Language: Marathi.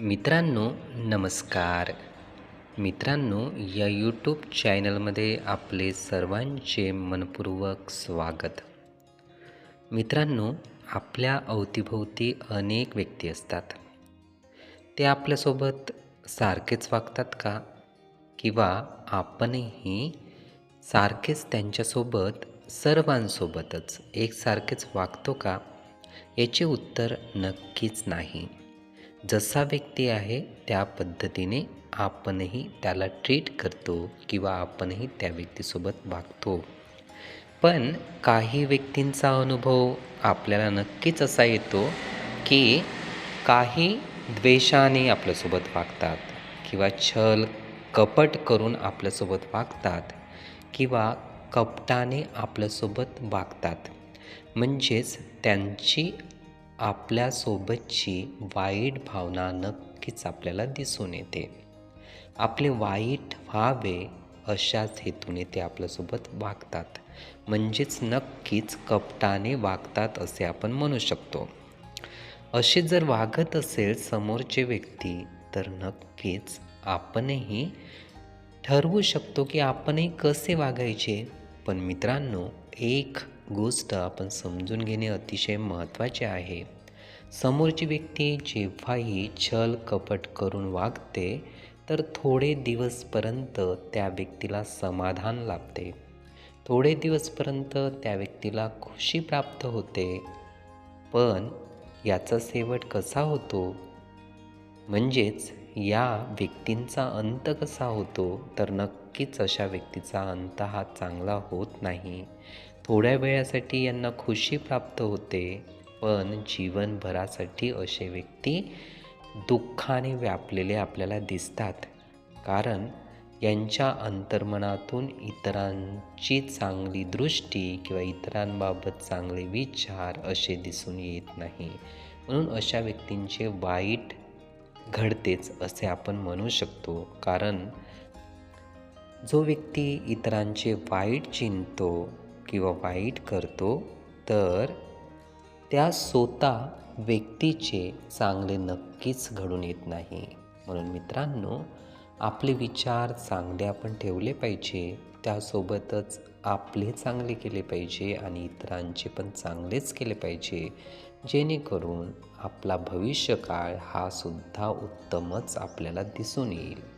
मित्रांनो नमस्कार. मित्रांनो या यूट्यूब चॅनलमध्ये आपले सर्वांचे मनपूर्वक स्वागत. मित्रांनो आपल्या अवतीभोवती अनेक व्यक्ती असतात. ते आपल्यासोबत सारखेच वागतात का? किंवा आपणही सारखेच त्यांच्यासोबत सर्वांसोबतच एकसारखेच वागतो का? याचे उत्तर नक्कीच नाही. जसा व्यक्ती आहे त्या पद्धतीने आपणही त्याला ट्रीट करतो किंवा आपणही त्या व्यक्तीसोबत वागतो. पण काही व्यक्तींचा अनुभव आपल्याला नक्कीच असा येतो की काही द्वेषाने आपल्यासोबत वागतात किंवा छल कपट करून आपल्यासोबत वागतात किंवा कपटाने आपल्यासोबत वागतात. म्हणजेच त्यांची आपल्यासोबतची वाईट भावना नक्कीच आपल्याला दिसून येते. आपले वाईट व्हावे अशाच हेतूने ते आपल्यासोबत वागतात. म्हणजेच नक्कीच कपटाने वागतात असे आपण म्हणू शकतो. असे जर वागत असेल समोरचे व्यक्ती तर नक्कीच आपणही ठरवू शकतो की आपणही कसे वागायचे. पण मित्रांनो एक गोष्ट आपण समजून घेणे अतिशय महत्त्वाचे आहे. समोरची व्यक्ती जेव्हाही छल कपट करून वागते तर थोडे दिवसपर्यंत त्या व्यक्तीला समाधान लाभते. थोडे दिवसपर्यंत त्या व्यक्तीला खुशी प्राप्त होते. पण याचा शेवट कसा होतो? म्हणजेच या व्यक्तींचा अंत कसा होतो? तर नक्कीच अशा व्यक्तीचा अंत हा चांगला होत नाही. थोड्या वेळासाठी यांना खुशी प्राप्त होते पण जीवनभरासाठी असे व्यक्ती दुःखाने व्यापलेले आपल्याला दिसतात. कारण यांच्या अंतर्मनातून इतरांची चांगली दृष्टी किंवा इतरांबाबत चांगले विचार असे दिसून येत नाही. म्हणून अशा व्यक्तींचे वाईट घडतेच असे आपण म्हणू शकतो. कारण जो व्यक्ती इतरांचे वाईट चिंतो किंवा वाईट करतो तर त्या स्वतः व्यक्तीचे चांगले नक्कीच घडून येत नाही. म्हणून मित्रांनो आपले विचार चांगले आपण ठेवले पाहिजे त्यासोबतच आपले चांगले केले पाहिजे आणि इतरांचे पण चांगलेच केले पाहिजे जेणेकरून आपला भविष्यकाळ हा सुद्धा उत्तमच आपल्याला दिसून येईल.